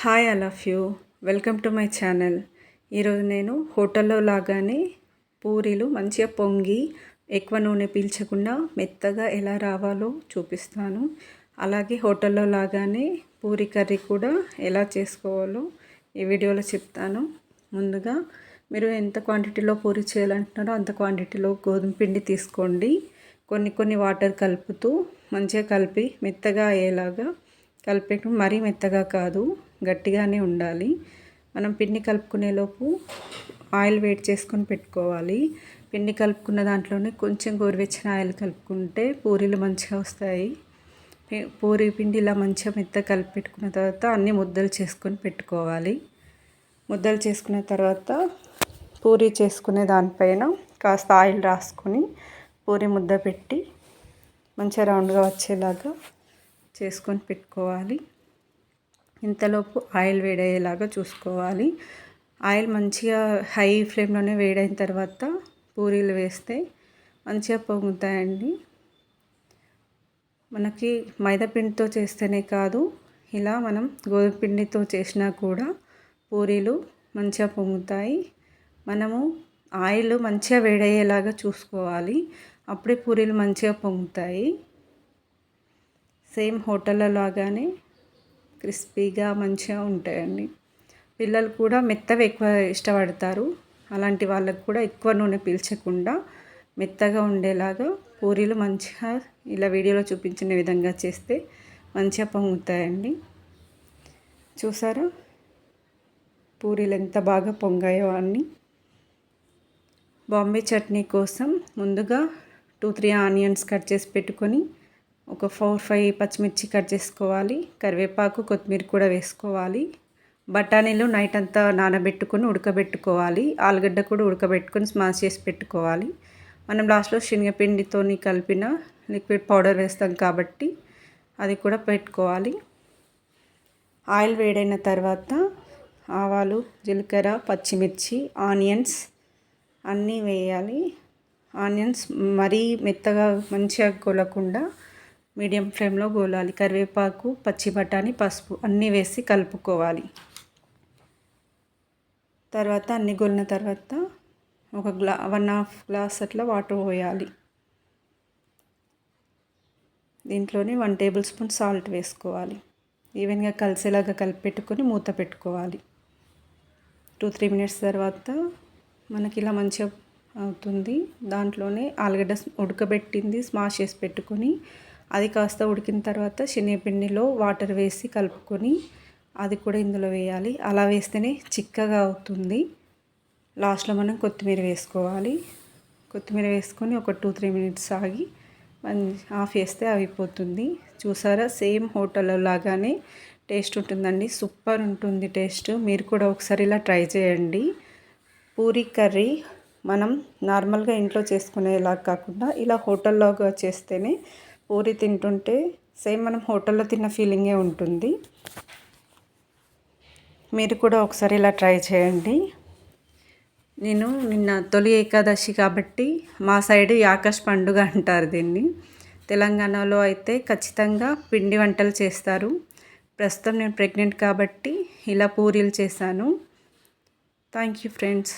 Hi I love you. Welcome to my channel. ఈరోజు నేను హోటల్లో లాగానే పూరీలు మంచిగా పొంగి ఎక్కువ నూనె పీల్చకుండా మెత్తగా ఎలా రావాలో చూపిస్తాను. అలాగే హోటల్లో లాగానే పూరి కర్రీ కూడా ఎలా చేసుకోవాలో ఈ వీడియోలో చెప్తాను. ముందుగా మీరు ఎంత క్వాంటిటీలో పూరి చేయాలంటున్నారో అంత క్వాంటిటీలో గోధుమ పిండి తీసుకోండి. కొన్ని కొన్ని వాటర్ కలుపుతూ మంచిగా కలిపి మెత్తగా అయ్యేలాగా కలిపేటం మరీ మెత్తగా కాదు గట్టిగానే ఉండాలి. మనం పిండి కలుపుకునేలోపు ఆయిల్ వేడి చేసుకొని పెట్టుకోవాలి. పిండి కలుపుకున్న దాంట్లోనే కొంచెం గోరువెచ్చని ఆయిల్ కలుపుకుంటే పూరీలు మంచిగా వస్తాయి. పూరి పిండి ఇలా మంచిగా మెత్త కలిపి పెట్టుకున్న తర్వాత అన్ని ముద్దలు చేసుకొని పెట్టుకోవాలి. ముద్దలు చేసుకున్న తర్వాత పూరి చేసుకునే దానిపైన కాస్త ఆయిల్ రాసుకొని పూరి ముద్ద పెట్టి మంచిగా రౌండ్గా వచ్చేలాగా చేసుకొని పెట్టుకోవాలి. ఇంతలోపు ఆయిల్ వేడయ్యేలాగా చూసుకోవాలి. ఆయిల్ మంచిగా హై ఫ్లేమ్లోనే వేడైన తర్వాత పూరీలు వేస్తే మంచిగా పొంగుతాయండి. మనకి మైదాపిండితో చేస్తేనే కాదు ఇలా మనం గోధుమ పిండితో చేసినా కూడా పూరీలు మంచిగా పొంగుతాయి. మనము ఆయిల్ మంచిగా వేడయ్యేలాగా చూసుకోవాలి. అప్పుడే పూరీలు మంచిగా పొంగుతాయి. సేమ్ హోటల్లో లాగానే క్రిస్పీగా మంచిగా ఉంటాయండి. పిల్లలు కూడా మెత్తవి ఎక్కువ ఇష్టపడతారు. అలాంటి వాళ్ళకు కూడా ఎక్కువ నూనె పీల్చకుండా మెత్తగా ఉండేలాగా పూరీలు మంచిగా ఇలా వీడియోలో చూపించిన విధంగా చేస్తే మంచిగా పొంగుతాయండి. చూసారా? పూరీలు ఎంత బాగా పొంగాయో అన్నీ. బాంబే చట్నీ కోసం ముందుగా టూ త్రీ ఆనియన్స్ కట్ చేసి పెట్టుకొని ఒక ఫోర్ ఫైవ్ పచ్చిమిర్చి కట్ చేసుకోవాలి. కరివేపాకు కొత్తిమీర కూడా వేసుకోవాలి. బఠానీలు నైట్ అంతా నానబెట్టుకొని ఉడకబెట్టుకోవాలి. ఆలుగడ్డ కూడా ఉడకబెట్టుకొని స్మాష్ చేసి పెట్టుకోవాలి. మనం లాస్ట్లో శనగపిండితో కలిపిన లిక్విడ్ పౌడర్ వేస్తాం కాబట్టి అది కూడా పెట్టుకోవాలి. ఆయిల్ వేడైన తర్వాత ఆవాలు జీలకర్ర పచ్చిమిర్చి ఆనియన్స్ అన్నీ వేయాలి. ఆనియన్స్ మరీ మెత్తగా మంచిగా కొలకుండా మీడియం ఫ్లేమ్లో గోలాలి. కరివేపాకు పచ్చి బఠానీ పసుపు అన్నీ వేసి కలుపుకోవాలి. తర్వాత అన్ని గోలిన తర్వాత ఒక గ్లా వన్ హాఫ్ గ్లాస్ అట్లా వాటర్ పోయాలి. దీంట్లోనే వన్ టేబుల్ స్పూన్ సాల్ట్ వేసుకోవాలి. ఈవెన్గా కలిసేలాగా కలిపి పెట్టుకొని మూత పెట్టుకోవాలి. టూ త్రీ మినిట్స్ తర్వాత మనకి ఇలా మంచిగా అవుతుంది. దాంట్లోనే ఆలుగడ్డ ఉడకబెట్టింది స్మాష్ చేసి పెట్టుకొని అది కాస్త ఉడికిన తర్వాత శనగపిండిలో వాటర్ వేసి కలుపుకొని అది కూడా ఇందులో వేయాలి. అలా వేస్తేనే చిక్కగా అవుతుంది. లాస్ట్లో మనం కొత్తిమీర వేసుకోవాలి. కొత్తిమీర వేసుకొని ఒక టూ త్రీ మినిట్స్ ఆగి ఆఫ్ చేస్తే అయిపోతుంది. చూసారా? సేమ్ హోటల్లో లాగానే టేస్ట్ ఉంటుందండి. సూపర్ ఉంటుంది టేస్ట్. మీరు కూడా ఒకసారి ఇలా ట్రై చేయండి. పూరి కర్రీ మనం నార్మల్గా ఇంట్లో చేసుకునేలా కాకుండా ఇలా హోటల్లోగా చేస్తేనే పూరి తింటుంటే సేమ్ మనం హోటల్లో తిన్న ఫీలింగే ఉంటుంది. మీరు కూడా ఒకసారి ఇలా ట్రై చేయండి. నేను నిన్న తొలి ఏకాదశి కాబట్టి మా సైడ్ ఆకాష్ పండుగ అంటారు దీన్ని. తెలంగాణలో అయితే ఖచ్చితంగా పిండి వంటలు చేస్తారు. ప్రస్తుతం నేను ప్రెగ్నెంట్ కాబట్టి ఇలా పూరీలు చేశాను. Thank you friends.